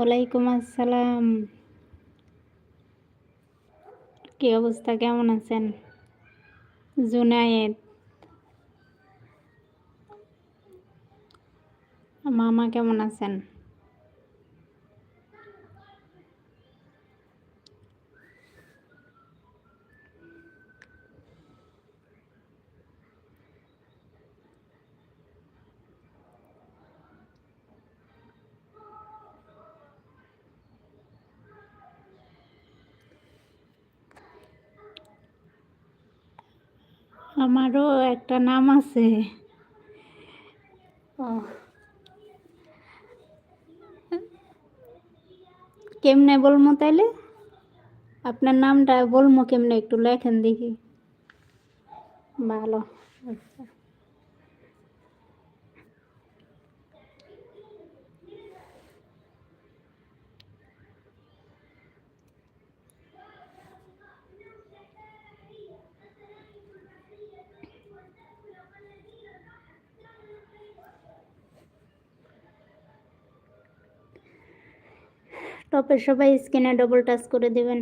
ওয়ালাইকুম আসসালাম। কি অবস্থা? কেমন আছেন? জুনায়েদ। মামা কেমন আছেন? আমারও একটা নাম আছে। কেমনে বলব তাইলে? আপনার নামটা বলব কেমনে একটু লেখেন দেখি। ভালো আচ্ছা। টপে সবাই স্ক্রিনে ডবল টাচ করে দেবেন।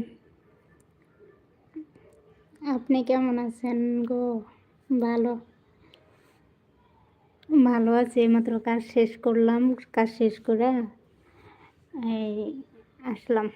আপনি কেমন আছেন গো? ভালো। ভালো আছি এইমাত্র কাজ শেষ করলাম, কাজ শেষ করে, এই, আসলাম।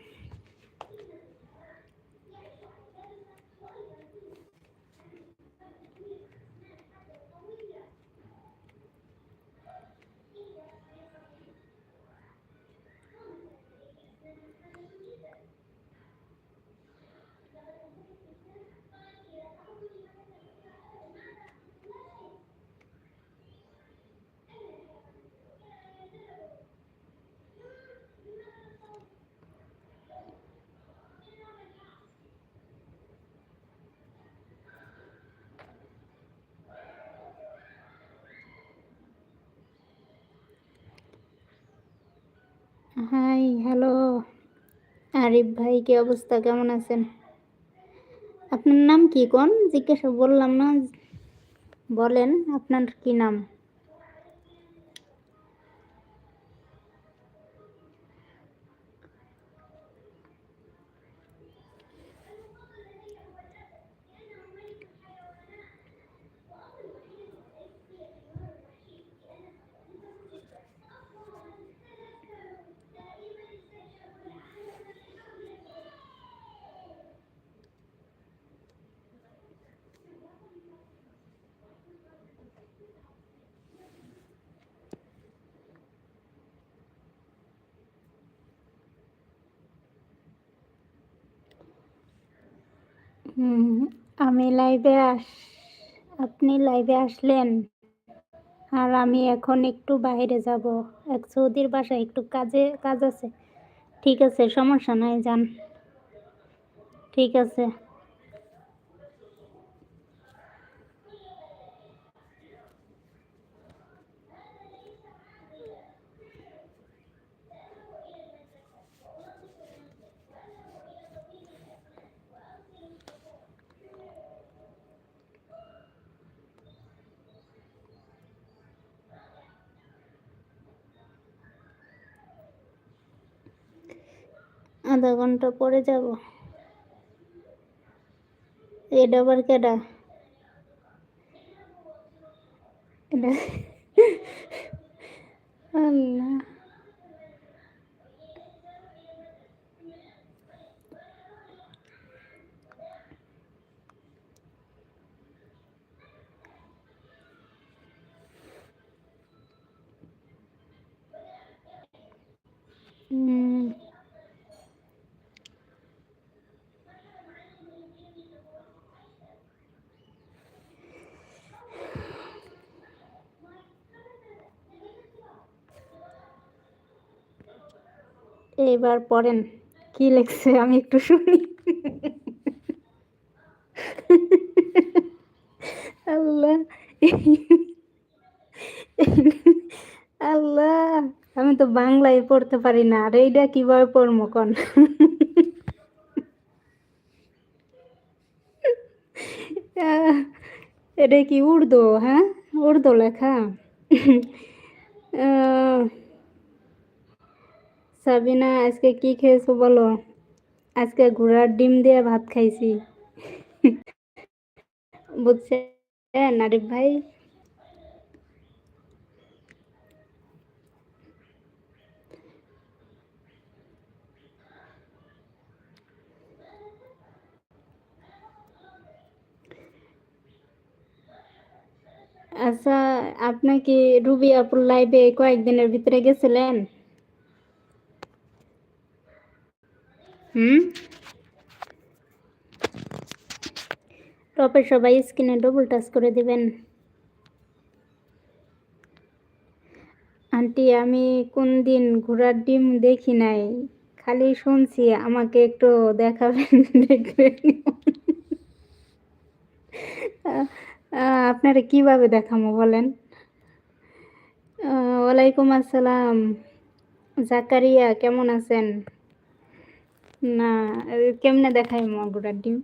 High, hello. আরিফ ভাই, কি অবস্থা? কেমন আছেন? আপনার নাম কি কোন? জিজ্ঞাসা বললাম না, বলেন, আপনার কি নাম হুম আমি লাইভে আস, আপনি লাইভে আসলেন। আর আমি এখন একটু বাইরে যাব। এক সৌদির বাসায় একটু কাজে, কাজ আছে। ঠিক আছে, সমস্যা নাই, যান। ঠিক আছে। আধা ঘণ্টা পরে যাব। এটা আবার কেডা আল্লাহ হুম এবার পড়েন। কি লেখছে আমি একটু শুনি। আল্লাহ। আল্লাহ। আমি তো বাংলায় পড়তে পারি না। আর এইটা কীভাবে পড়ব কন? এটা কি উর্দু? হ্যাঁ উর্দু লেখা। সাবিনা, আজকে কি খেয়েছো বলো? আজকে ঘোড়ার ডিম দিয়ে ভাত খাইছি। বুঝছেন আরিফ ভাই? আচ্ছা আপনি কি রুবি আপুর লাইভে কয়েকদিনের ভিতরে গেছিলেন? হুম? টপে সবাই স্ক্রিনে ডবল টাচ করে দিবেন। আন্টি, আমি কোন দিন ঘোড়ার ডিম দেখি নাই। খালি শুনছি, আমাকে একটু দেখাবেন, দেখবেন। আপনারা কীভাবে দেখামো বলেন? ওয়ালাইকুম আসসালাম। জাকারিয়া, কেমন আছেন? না কেমনে দেখাই ঘোড়ার ডিম?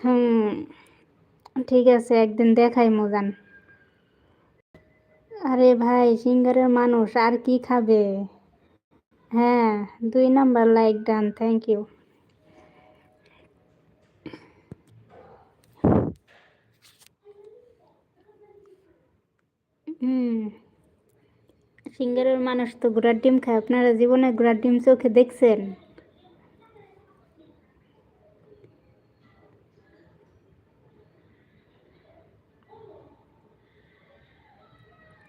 হুম, ঠিক আছে, একদিন দেখাই মজান। আরে ভাই, সিঙ্গারের মানুষ আর কি খাবে? হ্যাঁ দুই number like done thank you hmm. সিঙ্গারের মানুষ তো ঘোড়ার ডিম খায়। আপনারা জীবনে ঘোড়ার ডিম চোখে দেখছেন?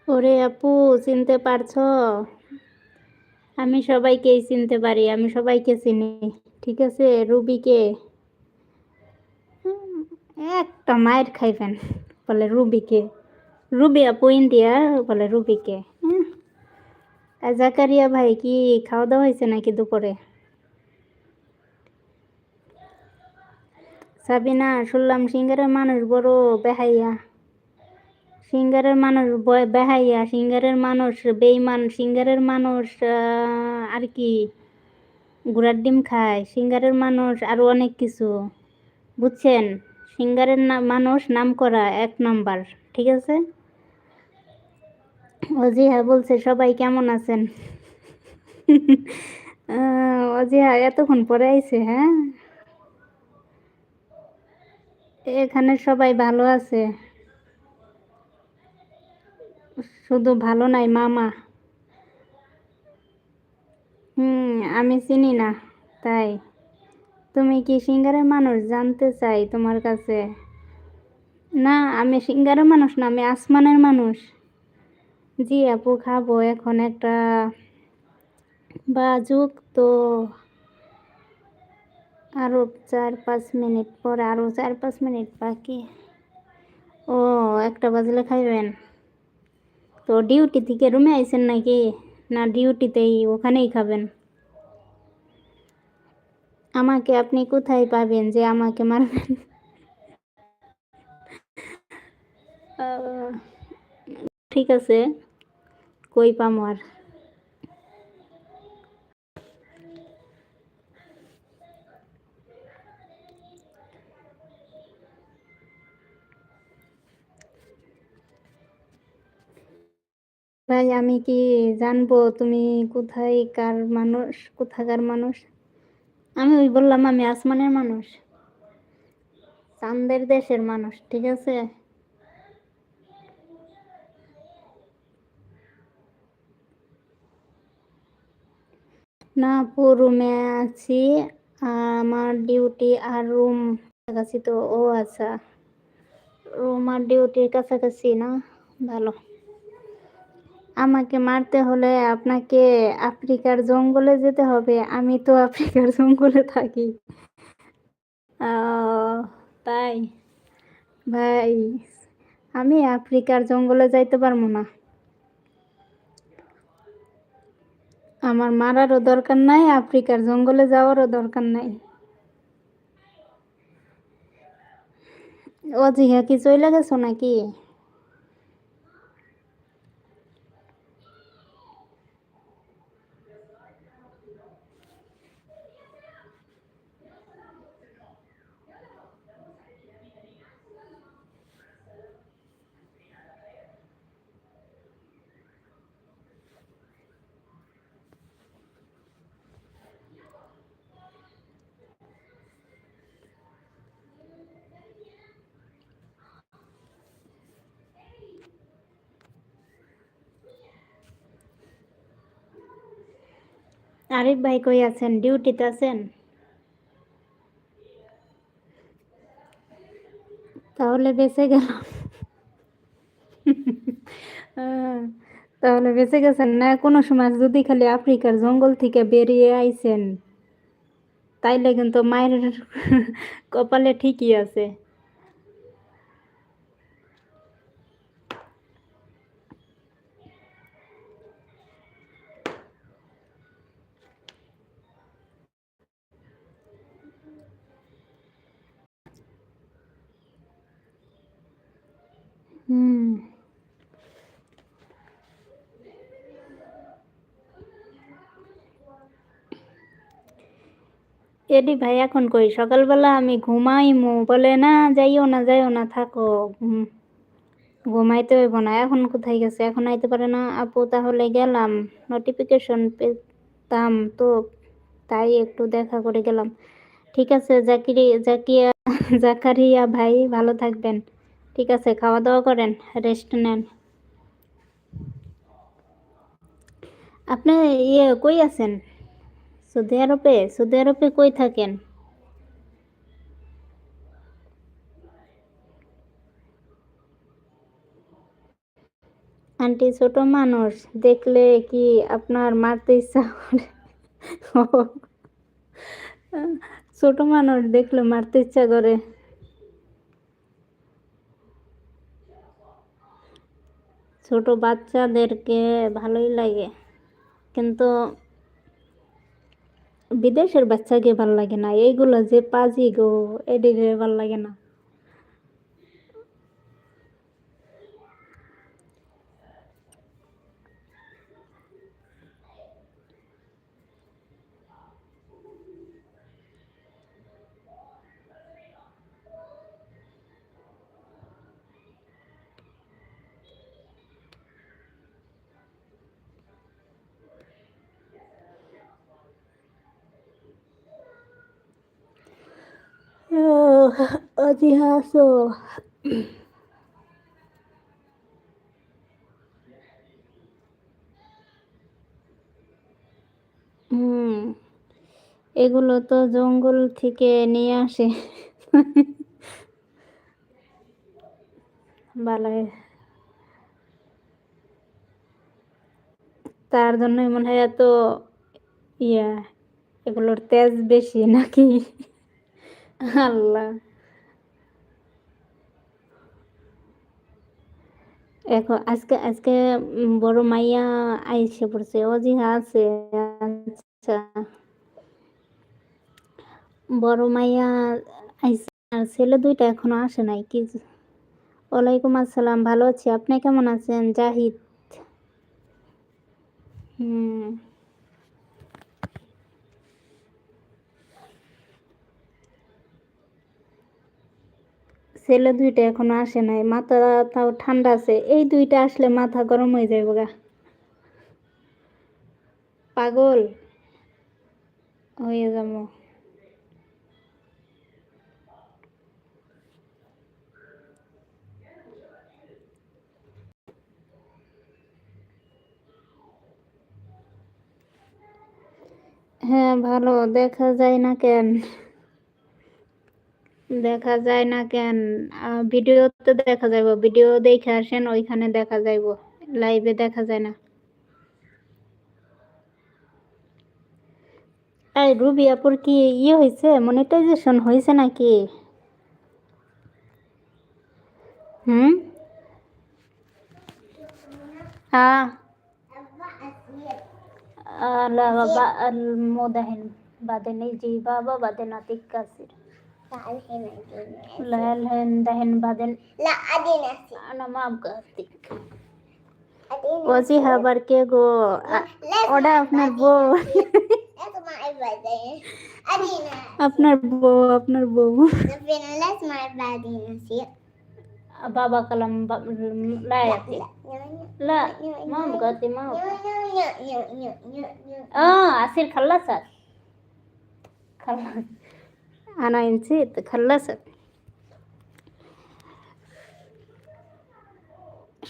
ওরে আপু, চিনতে পারছ? আমি সবাইকেই চিনতে পারি, আমি সবাইকে চিনি, ঠিক আছে? রুবিকে? একটা মায়ের খাইবেন, বলে রুবিকে। রুবি আপু ইন্ডিয়া, বলে রুবিকে। জাকারিয়া ভাই, কি খাওয়া দাওয়া হয়েছে নাকি দুপুরে? সাবিনা, শুনলাম সিঙ্গারের মানুষ বড় বেহাইয়া। সিঙ্গারের মানুষ বেহাইয়া, সিঙ্গারের মানুষ বেইমান সিঙ্গারের মানুষ আর কি ঘোড়ার ডিম খায়, সিঙ্গারের মানুষ আরও অনেক কিছু। বুঝছেন? সিঙ্গারের মানুষ নাম করা এক নাম্বার, ঠিক আছে? অজি হ্যাঁ বলছে, সবাই কেমন আছেন? অজি হ্যাঁ এতক্ষণ পরে আইছে হ্যাঁ? এখানে সবাই ভালো আছে? শুধু ভালো নাই, মামা। হুম, আমি চিনি না, তাই। তুমি কি সিঙ্গারের মানুষ? জানতে চাই তোমার কাছে। না, আমি সিঙ্গারের মানুষ না, আমি আসমানের মানুষ। জি আপু, খাব। এখন একটা বাজুক তো আরও চার পাঁচ মিনিট পরে আরও চার পাঁচ মিনিট বাকি। ও, একটা বাজলে খাইবেন? তো ডিউটি থেকে রুমে আইসেন নাকি? না ডিউটিতেই ওখানেই খাবেন? আমাকে আপনি কোথায় পাবেন যে আমাকে মারবেন? ঠিক আছে। কই পামো আর? ভাই, আমি কি জানব তুমি কোথায় কার মানুষ, কোথাকার মানুষ? আমি ওই বললাম আমি আসমানের মানুষ চান্দের দেশের মানুষ, ঠিক আছে? না পু রুমে আছি, আমার ডিউটি আর রুম কাছাকাছি তো ও আচ্ছা রুম আর ডিউটির কাছাকাছি না, ভালো। আমাকে মারতে হলে আপনাকে আফ্রিকার জঙ্গলে যেতে হবে, আমি তো আফ্রিকার জঙ্গলে থাকি। তাই, ভাই, আমি আফ্রিকার জঙ্গলে যাইতে পারব না। আমার মারারও দরকার নাই, আফ্রিকার জঙ্গলে যাওয়ারও দরকার নাই। অজিহা জিহা কি চলে গেছো নাকি? আরিফ ভাই কই আছেন? ডিউটিতে আছেন? তাহলে বেঁচে গেলাম তাহলে বেঁচে গেছেন না? কোনো সময় যদি খালি আফ্রিকার জঙ্গল থেকে বেরিয়ে আইছেন, তাইলে কিন্তু মায়ের কপালে ঠিকই আছে। হুম। এডি ভাই, এখন কই? সকালবেলা আমি ঘুমাইমু। বলে, না, যাইও না যাইও না, থাকো। ঘুমাইতে হইব না। এখন কোথায় গেছে? এখন আইতে পারে না। আপু, তাহলে গেলাম। নোটিফিকেশন পেতাম তো, তাই একটু দেখা করে গেলাম। ঠিক আছে, জাকিরি, জাকিয়া, জাকারিয়া ভাই, ভালো থাকবেন। ঠিক আছে খাওয়া দাওয়া করেন রেস্ট নেন। আপনি ইয়ে কই আছেন? সৌদি আরবে? সৌদি আরবে কই থাকেন? আন্টি ছোট মানুষ, দেখলে কি আপনার মারতে ইচ্ছা করে? ছোট মানুষ দেখলে মারতে ইচ্ছা করে। ছোট বাচ্চাদেরকে ভালোই লাগে। কিন্তু বিদেশের বাচ্চাকে ভালো লাগে না। এইগুলো যে পাজি গো এদিকে ভালো লাগে না। আজি হাসো হুম, এগুলো তো জঙ্গল থেকে নিয়ে আসে। তার জন্যই মনে হয় এত ইয়া, এগুলোর তেজ বেশি নাকি? আল্লাহ। এখন আজকে আজকে বড় মাইয়া আইসে পড়ছে। ও জি আছে আচ্ছা। বড় মাইয়া আইসে, আর ছেলে দুইটা এখনও আসে নাই। কি ওয়ালাইকুম আসসালাম, ভালো আছি। আপনি কেমন আছেন? জাহিদ। হুম। ছেলে দুইটা এখনও আসে নাই মাথা তাও ঠান্ডা আছে, এই দুইটা আসলে মাথা গরম হয়ে যাবে গা। পাগল? হয়ে যাব। হ্যাঁ ভালো, দেখা যায় না কেন? দেখা যায় না কেন? ভিডিও তো দেখা যাইব। ভিডিও দেখে আসেন, ওইখানে দেখা যাইব। লাইভে দেখা যায় না। এই রুবি আপুর কি ইয়ে হয়েছে মনিটাইজেশন হয়েছে নাকি? হুম? হ্যাঁ আল্লাহ বাদে নেই জি বাবা বাদে না কাসির। لا الحين أديني لا الحين دهن بعدين لا أديني أسير أنا ما أبغى أعطيك أديني ওজি হাবার কে গো আ- ওটা আপনার বউ اسمع بعدين أدينا আপনার বউ আপনার বউ ربنا لا اسمع بعدين أسير বাবা কালাম বা- لا يعطي لا ما أبغى أعطي ما أبغى اه عصير خلصت خلص أنا نسيت خلصت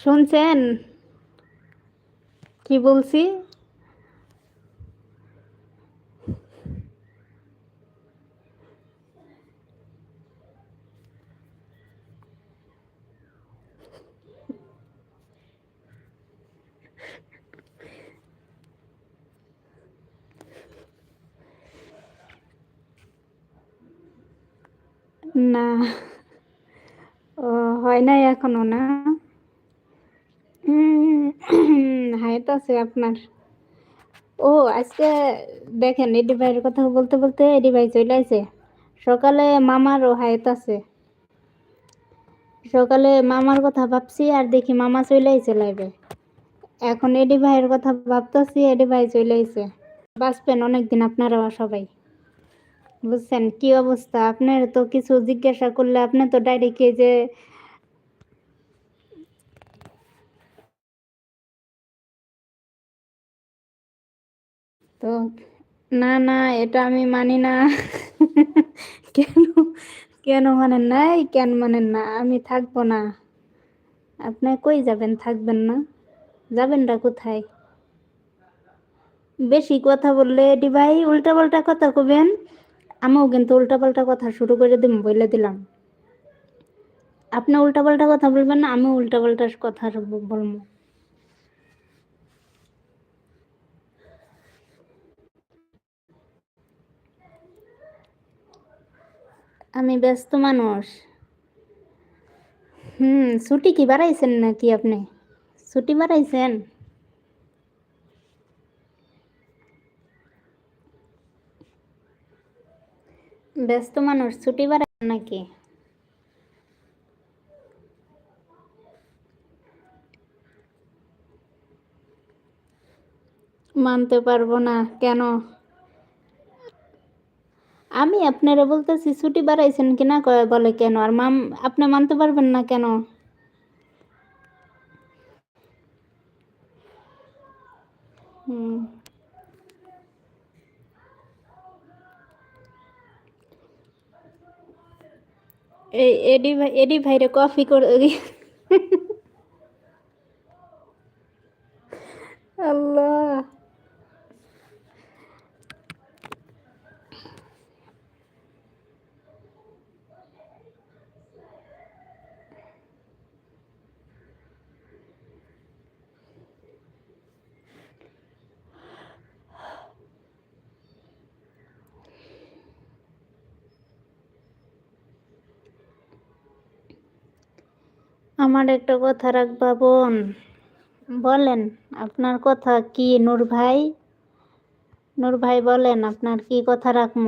শুনছেন কি বলছি না। ও, হয় নাই এখনও, না? হাইট আছে আপনার। ও, আজকে দেখেন, এডি ভাইয়ের কথা বলতে বলতে এডি ভাই চলে আসে। সকালে মামারও হাইট আছে। সকালে মামার কথা ভাবছি আর দেখি মামা চলে আইছে লাইবে এখন এডি ভাইয়ের কথা ভাবতেছি, এডি ভাই চলে আইছে বাঁচবেন অনেকদিন আপনারাও সবাই। বুঝছেন? কি অবস্থা? আপনার তো কিছু জিজ্ঞাসা করলে আপনি তো ডাইরেক্ট যে তো না না, এটা আমি মানি না। কেন? কেন মানেন না? এই কেন মানেন না? আমি থাকব না। আপনি কই যাবেন? থাকবেন না? যাবেন না কোথায়? বেশি কথা বললে এডি ভাই উল্টা পাল্টা কথা কবেন? আমিও কিন্তু উল্টাপাল্টা কথা শুরু করে দিম বলে দিলাম। আপনি উল্টাপাল্টা কথা বলবেন না, আমিও উল্টা পাল্টা কথা বলব। আমি ব্যস্ত মানুষ। হুম, ছুটি কি বাড়াইছেন নাকি আপনি? ছুটি বাড়াইছেন? ব্যস্ত মানুষ, ছুটি বাড়ান নাকি? মানতে পারব না, কেন? আমি আপনারা বলতেছি, ছুটি বাড়াইছেন কিনা বলে কেন? আর মাম, আপনি মানতে পারবেন না কেন? হুম। এডি ভাই এডি ভাইরে কফি করে আল্লাহ। আমার একটা কথা রাখবা, বোন। বলেন, আপনার কথা কি, নূর ভাই? নূর ভাই বলেন, আপনার কি কথা রাখব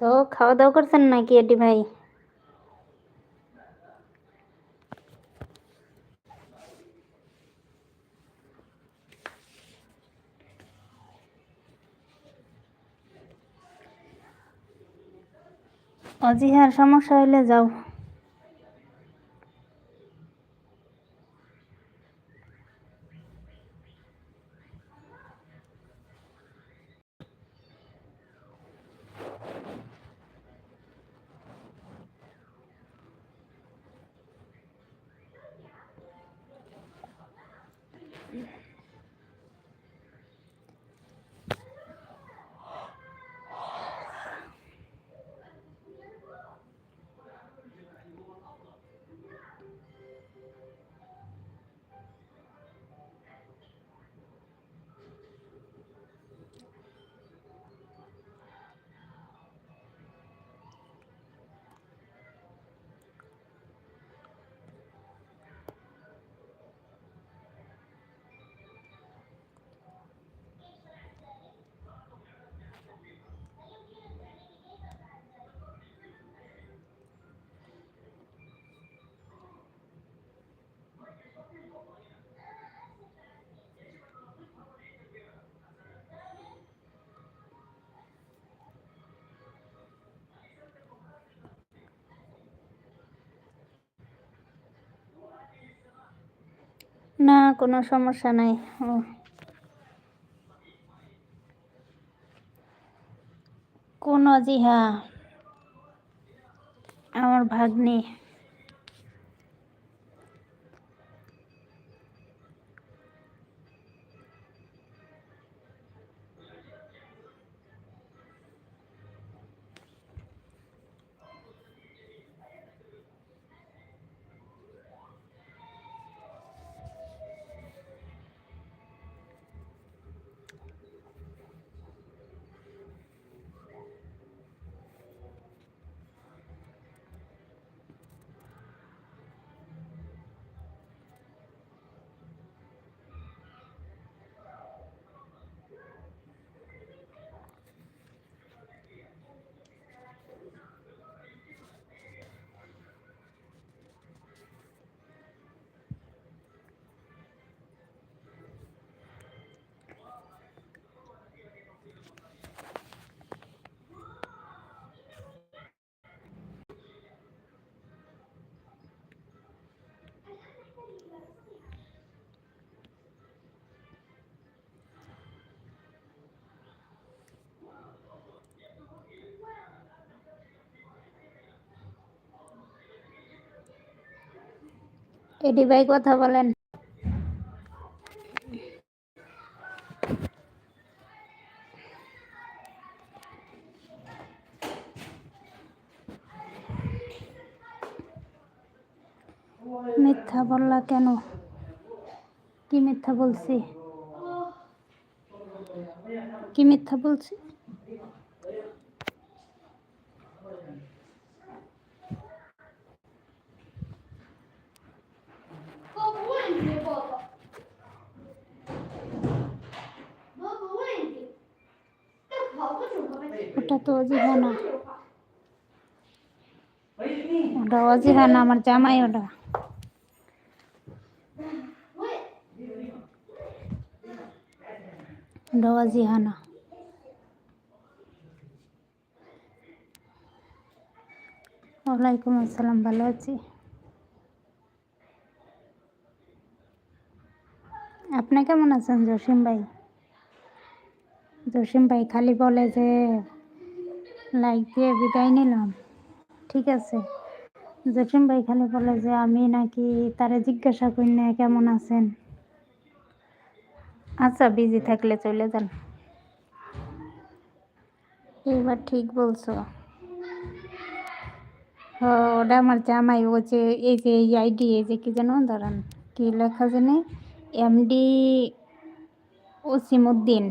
তো খাওয়া দাওয়া করছেন নাকি এটি ভাই? অজিহার সমস্যা হইলে যাও। না কোনো সমস্যা নাই। কোন জিহা আমার ভাগ্নি। এডি ভাই কথা বলেন। মিথ্যা বললা কেন? কি মিথ্যা বলছি? কি মিথ্যা বলছি? ওটা তো অজিহা না ওটা অজিহা না আমার জামাই ওটা। ওটা অজিহা ওয়ালাইকুম আসসালাম, ভালো আছি? আপনি কেমন আছেন, জসিম ভাই? জসিম ভাই খালি বলে যে লাইক দিয়ে বিদায় নিলাম। ঠিক আছে? জসিম ভাই খালি বলে যে আমি নাকি তারে জিজ্ঞাসা করি না কেমন আছেন? আচ্ছা বিজি থাকলে চলে যান। এবার ঠিক বলছো। ওটা আমার জামাই ও যে এই যে এই আইডি এই যে কি যেন দাঁড়ান কি লেখা জানে? এমডি ওসিমুদ্দিন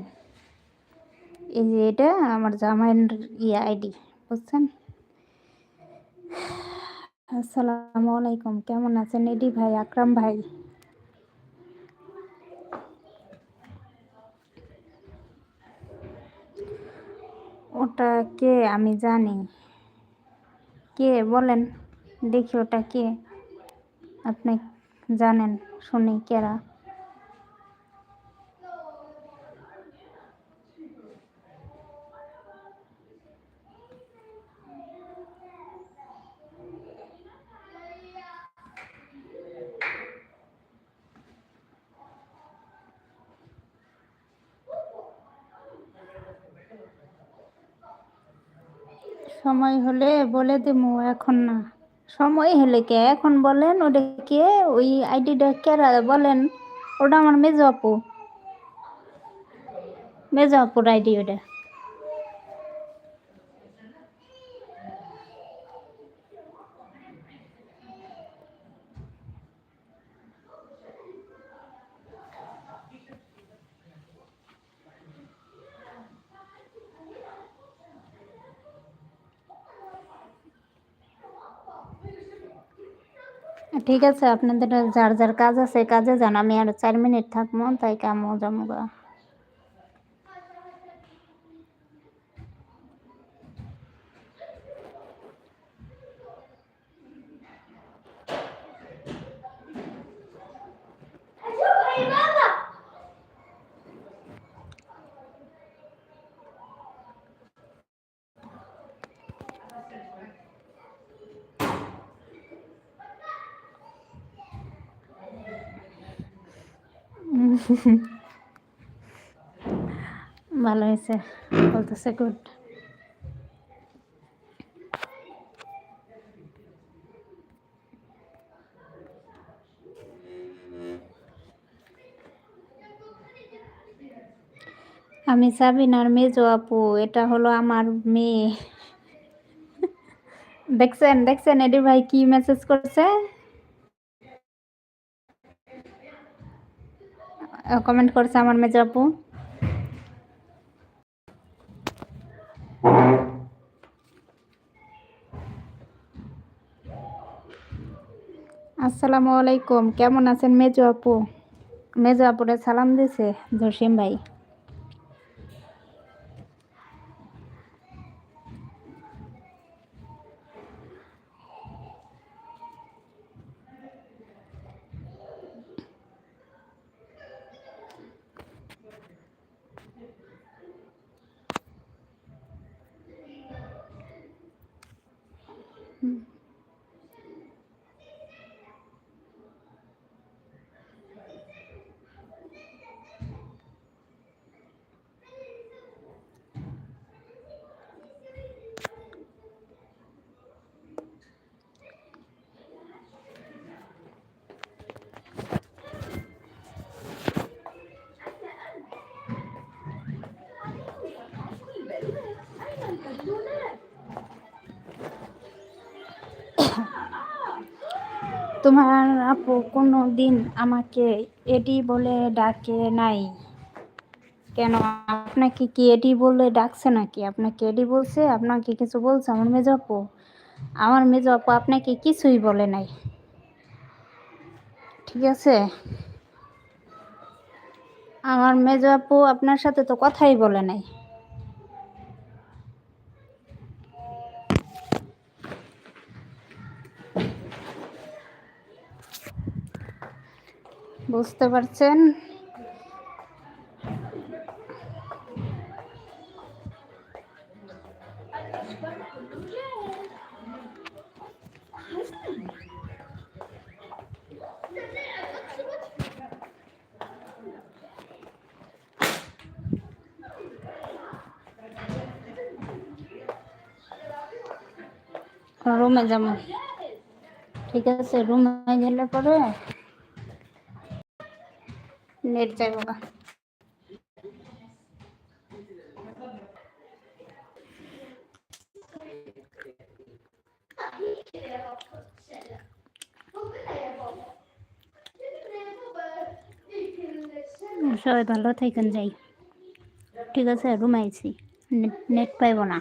এই যে এটা আমার জামাইয়ের ইয়ে আইডি, বুঝছেন? আসসালামু আলাইকুম, কেমন আছেন? এডি ভাই, আকরাম ভাই? ওটা কে? আমি জানি। কে? বলেন। দেখি ওটা কে? আপনি জানেন, শুনি, কেরা? সময় হলে বলে দেবো এখন না। সময় হলে কে? এখন বলেন, ওটা কে? ওই আইডিটা কেরা বলেন। ওটা আমার মেজো আপু। মেজো আপুর আইডি ওটা। ঠিক আছে, আপনাদের যার যার কাজ আছে কাজে যান। আমি আর চার মিনিট থাকব, তাই কামও যাব ভালো হয়েছে, বলতেছে গুড আমি সাবিনার মেজো আপু, এটা হলো আমার মেয়ে। দেখছেন দেখছেন, এডি ভাই কি মেসেজ করছে? কমেন্ট করছে আমার মেজাপু আসসালামু আলাইকুম, কেমন আছেন মেজু আপু? মেজু আপুরে সালাম দিছে, জসিম ভাই। তোমার আপু কোনো দিন আমাকে এডি বলে ডাকে নাই। কেন? আপনাকে কি এডি বলে ডাকছে নাকি? আপনাকে এডি বলছে, আপনাকে কিছু বলছে? আমার মেজ আপু, আমার মেজ আপু আপনাকে কিছুই বলে নাই। ঠিক আছে? আমার মেজ আপু আপনার সাথে তো কথাই বলে নাই। বুঝতে পারছেন? রুমে যাব। ঠিক আছে রুমে গেলে পরে যাব গা। সবাই ভালো থাকেন যাই। ঠিক আছে রুমে আইছি। নেট পাইব না।